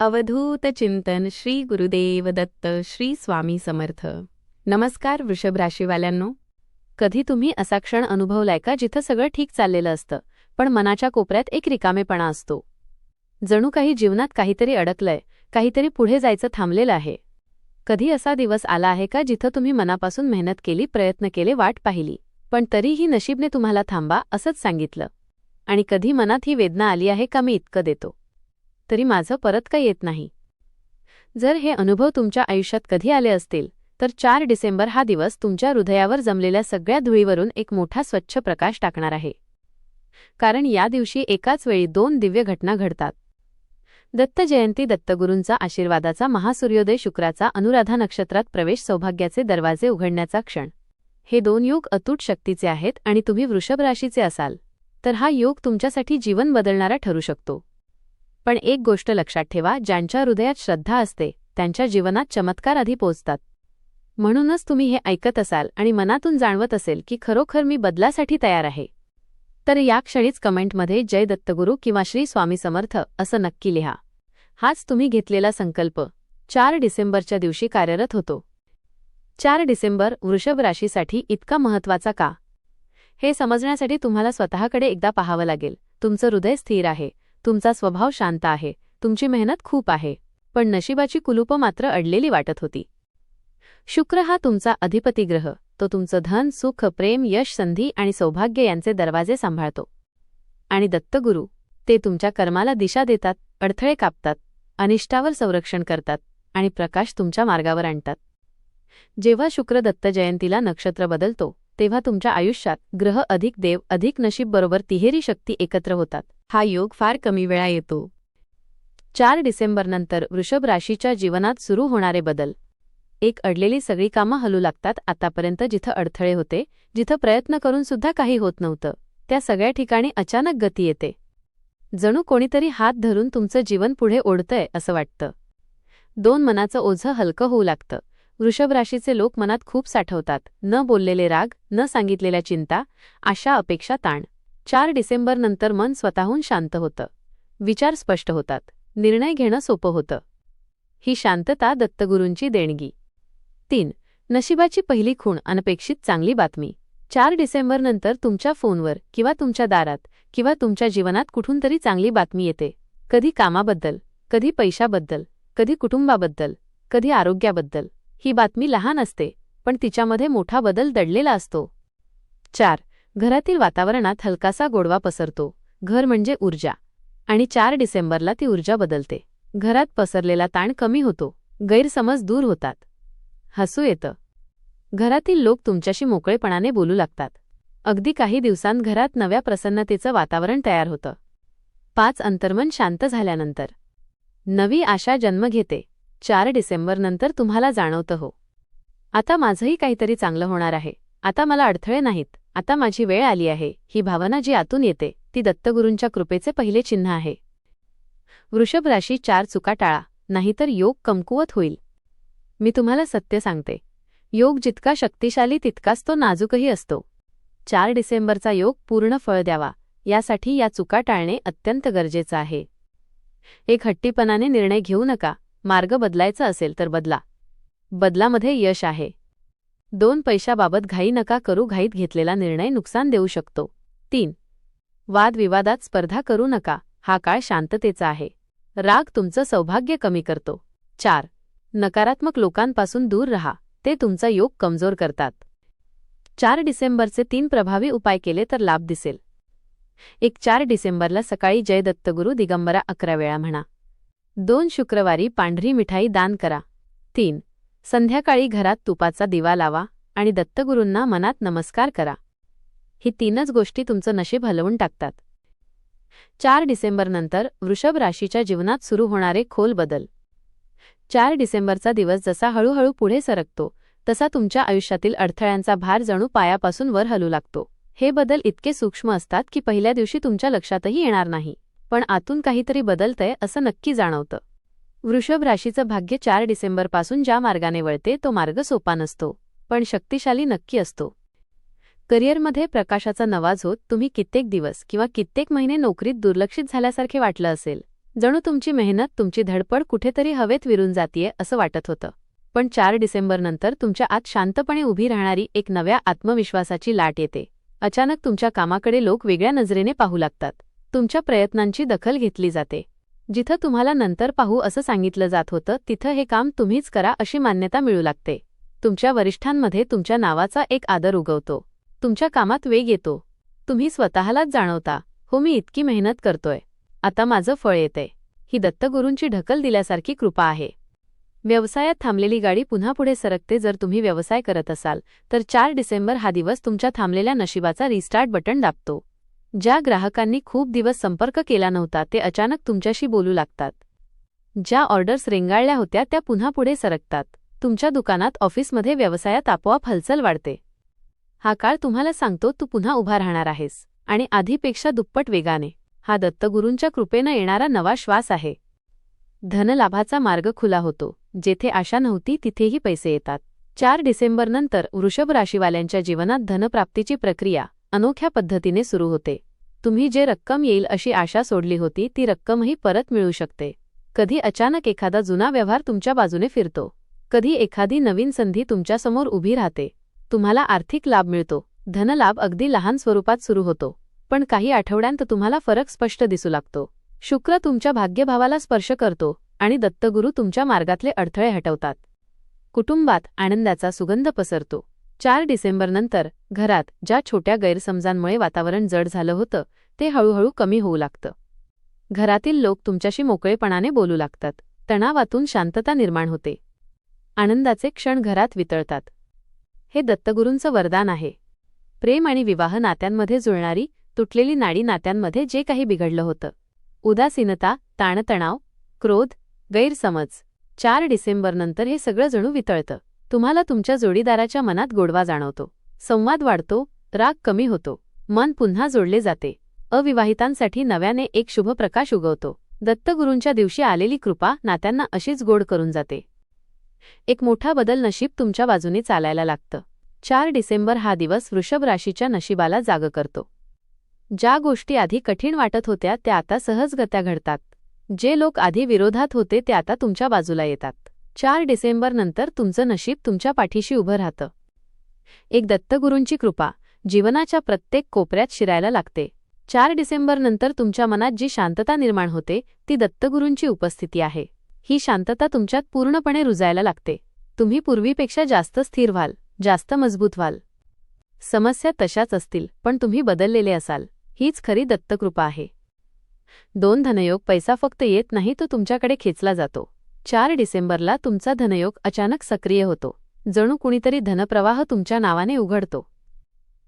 अवधूत चिंतन श्री गुरुदेव दत्त श्री स्वामी समर्थ. नमस्कार वृषभ राशीवाल्यांनो. कधी तुम्ही असा क्षण अनुभवलाय का जिथं सगळं ठीक चाललेलं असतं पण मनाच्या कोपऱ्यात एक रिकामेपणा असतो? जणू काही जीवनात काहीतरी अडकलंय काहीतरी पुढे जायचं थांबलेलं आहे. कधी असा दिवस आला आहे का जिथं तुम्ही मनापासून मेहनत केली प्रयत्न केले वाट पाहिली पण तरीही नशीबने तुम्हाला थांबा असंच सांगितलं. आणि कधी मनात ही वेदना आली आहे का मी इतकं देतो? तरी माझं परत का येत नाही. जर हे अनुभव तुमच्या आयुष्यात कधी आले असतील तर चार डिसेंबर हा दिवस तुमच्या हृदयावर जमलेल्या सगळ्या धुळीवरून एक मोठा स्वच्छ प्रकाश टाकणार आहे. कारण या दिवशी एकाच वेळी दोन दिव्य घटना घडतात. दत्त जयंती दत्तगुरूंचा आशीर्वादाचा महासूर्योदय शुक्राचा अनुराधा नक्षत्रात प्रवेश सौभाग्याचे दरवाजे उघडण्याचा क्षण. हे दोन योग अतूट शक्तीचे आहेत आणि तुम्ही वृषभ राशीचे असाल तर हा योग तुमच्यासाठी जीवन बदलणारा ठरू शकतो. पण एक गोष्ट लक्षात ठेवा ज्यांच्या हृदयात श्रद्धा असते त्यांच्या जीवनात चमत्कार आधी पोचतात. म्हणूनच तुम्ही हे ऐकत असाल आणि मनातून जाणवत असेल की खरोखर मी बदलासाठी तयार आहे. तर या क्षणीच कमेंटमध्ये जय दत्तगुरू किंवा श्री स्वामी समर्थ असं नक्की लिहा. हाच तुम्ही घेतलेला संकल्प. चार डिसेंबरच्या दिवशी कार्यरत होतो. चार डिसेंबर वृषभ राशीसाठी इतका महत्त्वाचा का? हे समजण्यासाठी तुम्हाला स्वतःकडे एकदा पाहावं लागेल. तुमचं हृदय स्थिर आहे. तुमचा स्वभाव शांत आहे तुमची मेहनत खूप आहे पण नशिबाची कुलूपं मात्र अडलेली वाटत होती. शुक्र हा तुमचा अधिपती ग्रह तो तुमचं धन सुख प्रेम यश संधी आणि सौभाग्य यांचे दरवाजे सांभाळतो. आणि दत्तगुरू ते तुमच्या कर्माला दिशा देतात अडथळे कापतात अनिष्टावर संरक्षण करतात आणि प्रकाश तुमच्या मार्गावर आणतात. जेव्हा शुक्र दत्त जयंतीला नक्षत्र बदलतो तेव्हा तुमच्या आयुष्यात ग्रह अधिक देव अधिक नशीब बरोबर तिहेरी शक्ती एकत्र होतात. हा योग फार कमी वेळा येतो. चार डिसेंबरनंतर वृषभ राशीच्या जीवनात सुरू होणारे बदल. एक अडलेली सगळी कामं हलू लागतात आतापर्यंत जिथं अडथळे होते जिथं प्रयत्न करून सुद्धा काही होत नव्हतं. त्या सगळ्या ठिकाणी अचानक गती येते. जणू कोणीतरी हात धरून तुमचं जीवन पुढे ओढतंय असं वाटतं. दोन मनाचं ओझं हलकं होऊ लागतं. वृषभ राशीचे लोक मनात खूप साठवतात. न बोललेले राग न सांगितलेल्या चिंता आशा अपेक्षा ताण. चार डिसेंबरनंतर मन स्वतःहून शांत होतं. विचार स्पष्ट होतात. निर्णय घेणं सोपं होतं. ही शांतता दत्तगुरूंची देणगी. तीन नशिबाची पहिली खूण अनपेक्षित चांगली बातमी. चार डिसेंबरनंतर तुमच्या फोनवर किंवा तुमच्या दारात किंवा तुमच्या जीवनात कुठून तरी चांगली बातमी येते. कधी कामाबद्दल कधी पैशाबद्दल कधी कुटुंबाबद्दल कधी आरोग्याबद्दल. ही बातमी लहान असते पण तिच्यामध्ये मोठा बदल दडलेला असतो. चार घरातील वातावरणात हलकासा गोडवा पसरतो. घर म्हणजे ऊर्जा. आणि चार डिसेंबरला ती ऊर्जा बदलते. घरात पसरलेला ताण कमी होतो. गैरसमज दूर होतात. हसू येतं. घरातील लोक तुमच्याशी मोकळेपणाने बोलू लागतात. अगदी काही दिवसांत घरात नव्या प्रसन्नतेचं वातावरण तयार होतं. पाच अंतर्मन शांत झाल्यानंतर. नवी आशा जन्म घेते. चार डिसेंबरनंतर तुम्हाला जाणवतं हो. आता माझंही काहीतरी चांगलं होणार आहे. आता मला अडथळे नाहीत. आता माझी वेळ आली आहे. ही भावना जी आतून येते ती दत्तगुरूंच्या कृपेचे पहिले चिन्ह आहे. वृषभ राशी चार चुका टाळा नाहीतर योग कमकुवत होईल. मी तुम्हाला सत्य सांगते. योग जितका शक्तिशाली तितकाच तो नाजूकही असतो. चार डिसेंबरचा योग पूर्ण फळ द्यावा यासाठी या चुका टाळणे अत्यंत गरजेचं आहे. एक हट्टीपणाने निर्णय घेऊ नका मार्ग बदलायचा असेल तर बदला. बदलामध्ये यश आहे. दोन पैशाबाबत घाई नका करू घाईत घेतलेला निर्णय नुकसान देऊ शकतो. तीन. वादविवादात स्पर्धा करू नका हा काळ शांततेचा आहे. राग तुमचं सौभाग्य कमी करतो. चार. नकारात्मक लोकांपासून दूर रहा ते तुमचा योग कमजोर करतात. चार डिसेंबरचे तीन प्रभावी उपाय केले तर लाभ दिसेल. एक चार डिसेंबरला सकाळी जय दत्तगुरू दिगंबरा अकरा वेळा म्हणा. दोन शुक्रवारी पांढरी मिठाई दान करा. तीन. संध्याकाळी घरात तुपाचा दिवा लावा आणि दत्तगुरूंना मनात नमस्कार करा. ही तीनच गोष्टी तुमचं नशीब हलवून टाकतात. चार डिसेंबरनंतर वृषभ राशीच्या जीवनात सुरू होणारे खोल बदल. चार डिसेंबरचा दिवस जसा हळूहळू पुढे सरकतो तसा तुमच्या आयुष्यातील अडथळ्यांचा भार जणू पायापासून वर हलू लागतो. हे बदल इतके सूक्ष्म असतात की पहिल्या दिवशी तुमच्या लक्षातही येणार नाही. पण आतून काहीतरी बदलतंय असं नक्की जाणवतं. वृषभ राशीचं भाग्य चार डिसेंबरपासून ज्या मार्गाने वळते तो मार्ग सोपा नसतो पण शक्तिशाली नक्की असतो. करिअरमध्ये प्रकाशाचा नवा होत तुम्ही कित्येक दिवस किंवा कित्येक महिने नोकरीत दुर्लक्षित झाल्यासारखे वाटलं असेल. जणू तुमची मेहनत तुमची धडपड कुठेतरी हवेत विरून जातीये असं वाटत होतं. पण चार डिसेंबरनंतर तुमच्या आत शांतपणे उभी राहणारी एक नव्या आत्मविश्वासाची लाट येते. अचानक तुमच्या कामाकडे लोक वेगळ्या नजरेने पाहू लागतात. तुमच्या प्रयत्नांची दखल घेतली जाते. जिथं तुम्हाला नंतर पाहू असं सांगितलं जात होतं तिथं हे काम तुम्हीच करा अशी मान्यता मिळू लागते. तुमच्या वरिष्ठांमध्ये तुमच्या नावाचा एक आदर उगवतो. तुमच्या कामात वेग येतो. तुम्ही स्वतःलाच जाणवता. हो मी इतकी मेहनत करतोय. आता माझं फळ येते ही दत्तगुरूंची ढकल दिल्यासारखी कृपा आहे. व्यवसायात थांबलेली गाडी पुन्हा पुढे सरकते जर तुम्ही व्यवसाय करत असाल तर चार डिसेंबर हा दिवस तुमच्या थांबलेल्या नशिबाचा रिस्टार्ट बटन दाबतो. ज्या ग्राहकांनी खूप दिवस संपर्क केला नव्हता ते अचानक तुमच्याशी बोलू लागतात. ज्या ऑर्डर्स रेंगाळल्या होत्या त्या पुन्हा पुढे सरकतात. तुमच्या दुकानात ऑफिसमध्ये व्यवसायात आपोआप हलचल वाढते. हा काळ तुम्हाला सांगतो तू पुन्हा उभा राहणार आहेस. आणि आधीपेक्षा दुप्पट वेगाने. हा दत्तगुरूंच्या कृपेनं येणारा नवा श्वास आहे. धनलाभाचा मार्ग खुला होतो. जेथे आशा नव्हती तिथेही पैसे येतात. चार डिसेंबरनंतर वृषभ राशीवाल्यांच्या जीवनात धनप्राप्तीची प्रक्रिया अनोख्या पद्धतीने सुरू होते. तुम्ही जे रक्कम येईल अशी आशा सोडली होती ती रक्कमही परत मिळू शकते. कधी अचानक एखादा जुना व्यवहार तुमच्या बाजूने फिरतो. कधी एखादी नवीन संधी तुमच्यासमोर उभी राहते. तुम्हाला आर्थिक लाभ मिळतो. धनलाभ अगदी लहान स्वरूपात सुरू होतो. पण काही आठवड्यांत तुम्हाला फरक स्पष्ट दिसू लागतो. शुक्र तुमच्या भाग्यभावाला स्पर्श करतो आणि दत्तगुरू तुमच्या मार्गातले अडथळे हटवतात. कुटुंबात आनंदाचा सुगंध पसरतो. चार डिसेंबरनंतर घरात ज्या छोट्या गैरसमजांमुळे वातावरण जड झालं होतं ते हळूहळू कमी होऊ लागतं. घरातील लोक तुमच्याशी मोकळेपणाने बोलू लागतात. तणावातून शांतता निर्माण होते. आनंदाचे क्षण घरात वितळतात. हे दत्तगुरूंचं वरदान आहे. प्रेम आणि विवाह नात्यांमध्ये जुळणारी तुटलेली नाडी नात्यांमध्ये जे काही बिघडलं होतं. उदासीनता ताणतणाव क्रोध गैरसमज चार डिसेंबरनंतर हे सगळं जणू वितळतं. तुम्हाला तुमच्या जोडीदाराच्या मनात गोडवा जाणवतो. संवाद वाढतो राग कमी होतो मन पुन्हा जोडले जाते. अविवाहितांसाठी नव्याने एक शुभ प्रकाश उगवतो. दत्तगुरूंच्या दिवशी आलेली कृपा नात्यांना अशीच गोड करून जाते. एक मोठा बदल नशीब तुमच्या बाजूने चालायला लागतं. चार डिसेंबर हा दिवस वृषभ राशीच्या नशिबाला जाग करतो. ज्या गोष्टी आधी कठीण वाटत होत्या त्या आता सहजगत्या घडतात. जे लोक आधी विरोधात होते ते आता तुमच्या बाजूला येतात. चार डिसेंबरनंतर तुमचं नशीब तुमच्या पाठीशी उभं राहतं. एक दत्तगुरूंची कृपा जीवनाच्या प्रत्येक कोपऱ्यात शिरायला लागते. चार डिसेंबरनंतर तुमच्या मनात जी शांतता निर्माण होते ती दत्तगुरूंची उपस्थिती आहे. ही शांतता तुमच्यात पूर्णपणे रुजायला लागते. तुम्ही पूर्वीपेक्षा जास्त स्थिर व्हाल जास्त मजबूत व्हाल. समस्या तशाच असतील पण तुम्ही बदललेले असाल. हीच खरी दत्तकृपा आहे. दोन धनयोग पैसा फक्त येत नाही तो तुमच्याकडे खेचला जातो. चार डिसेंबरला तुमचा धनयोग अचानक सक्रिय होतो. जणू कुणीतरी धनप्रवाह तुमच्या नावाने उघडतो.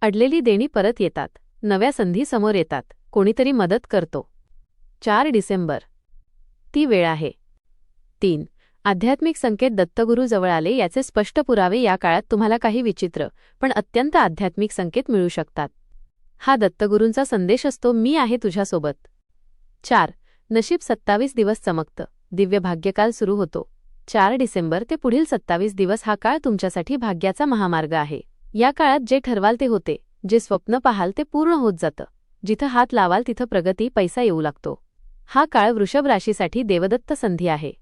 अडलेली देणी परत येतात. नव्या संधी समोर येतात. कोणीतरी मदत करतो. चार डिसेंबर. ती वेळ आहे. तीन. आध्यात्मिक संकेत दत्तगुरू जवळ आले याचे स्पष्ट पुरावे या काळात तुम्हाला काही विचित्र पण अत्यंत आध्यात्मिक संकेत मिळू शकतात. हा दत्तगुरूंचा संदेश असतो मी आहे तुझ्यासोबत. चार. नशीब सत्तावीस दिवस चमकतं. दिव्य भाग्यकाल सुरू होतो. चार डिसेंबर ते पुढील सत्तावीस दिवस हा काळ तुमच्यासाठी भाग्याचा महामार्ग आहे. या काळात जे ठरवाल ते होते जे स्वप्न पाहाल ते पूर्ण होत जातं. जिथं हात लावाल तिथं प्रगती पैसा येऊ लागतो. हा काळ वृषभ राशीसाठी देवदत्त संधी आहे.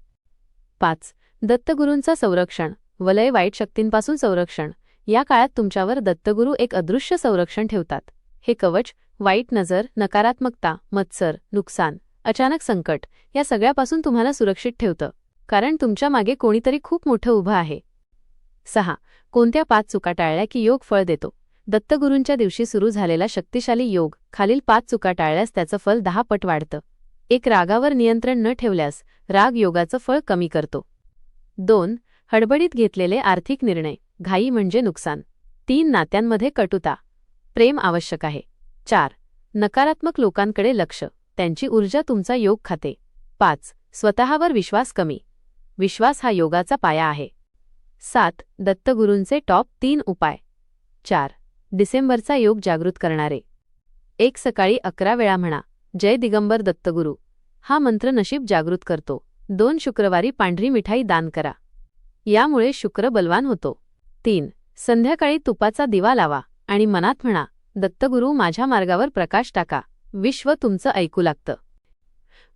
पाच. दत्तगुरूंचं संरक्षण वलय वाईट शक्तींपासून संरक्षण. या काळात तुमच्यावर दत्तगुरू एक अदृश्य संरक्षण ठेवतात. हे कवच वाईट नजर नकारात्मकता मत्सर नुकसान. अचानक संकट या सगळ्यापासून तुम्हाला सुरक्षित ठेवतं. कारण तुमच्या मागे कोणीतरी खूप मोठं उभं आहे. सहा. कोणत्या पाच चुका टाळल्या की योग फळ देतो? दत्तगुरूंच्या दिवशी सुरू झालेला शक्तिशाली योग खालील पाच चुका टाळल्यास त्याचं फल दहा पट वाढतं. एक रागावर नियंत्रण न ठेवल्यास राग योगाचं फळ कमी करतो. दोन हडबडीत घेतलेले आर्थिक निर्णय घाई म्हणजे नुकसान. तीन नात्यांमध्ये कटुता. प्रेम आवश्यक आहे. चार नकारात्मक लोकांकडे लक्ष. त्यांची ऊर्जा तुमचा योग खाते. पाच. स्वतःवर विश्वास कमी. विश्वास हा योगाचा पाया आहे. सात. दत्तगुरूंचे टॉप तीन उपाय. चार. डिसेंबरचा योग जागृत करणारे. एक सकाळी अकरा वेळा म्हणा जय दिगंबर दत्तगुरू. हा मंत्र नशीब जागृत करतो. दोन शुक्रवारी पांढरी मिठाई दान करा. यामुळे शुक्र बलवान होतो. तीन. संध्याकाळी तुपाचा दिवा लावा आणि मनात म्हणा दत्तगुरू माझ्या मार्गावर प्रकाश टाका. विश्व तुमचं ऐकू लागतं.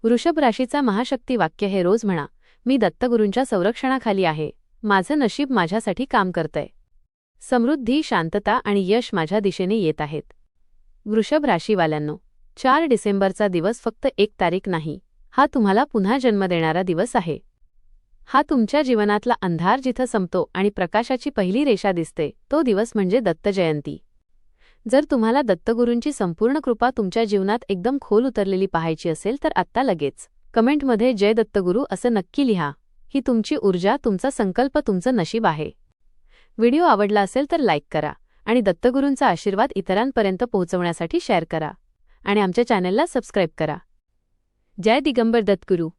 वृषभ राशीचा महाशक्ती वाक्य हे रोज म्हणा मी दत्तगुरूंच्या संरक्षणाखाली आहे. माझं नशीब माझ्यासाठी काम करतंय. समृद्धी शांतता आणि यश माझ्या दिशेने येत आहेत. वृषभ राशीवाल्यांनो चार डिसेंबरचा दिवस फक्त एक तारीख नाही हा तुम्हाला पुन्हा जन्म देणारा दिवस आहे. हा तुमच्या जीवनातला अंधार जिथं संपतो आणि प्रकाशाची पहिली रेषा दिसते तो दिवस म्हणजे दत्त जयंती. जर तुम्हाला दत्तगुरूंची संपूर्ण कृपा तुमच्या जीवनात एकदम खोल उतरलेली पाहायची असेल तर आत्ता लगेच. कमेंटमध्ये जय दत्तगुरू असं नक्की लिहा. ही तुमची ऊर्जा तुमचा संकल्प तुमचं नशीब आहे. व्हिडिओ आवडला असेल तर लाईक करा आणि दत्तगुरूंचा आशीर्वाद इतरांपर्यंत पोहोचवण्यासाठी शेअर करा आणि आमच्या चॅनलला सबस्क्राईब करा. जय दिगंबर दत्तगुरू.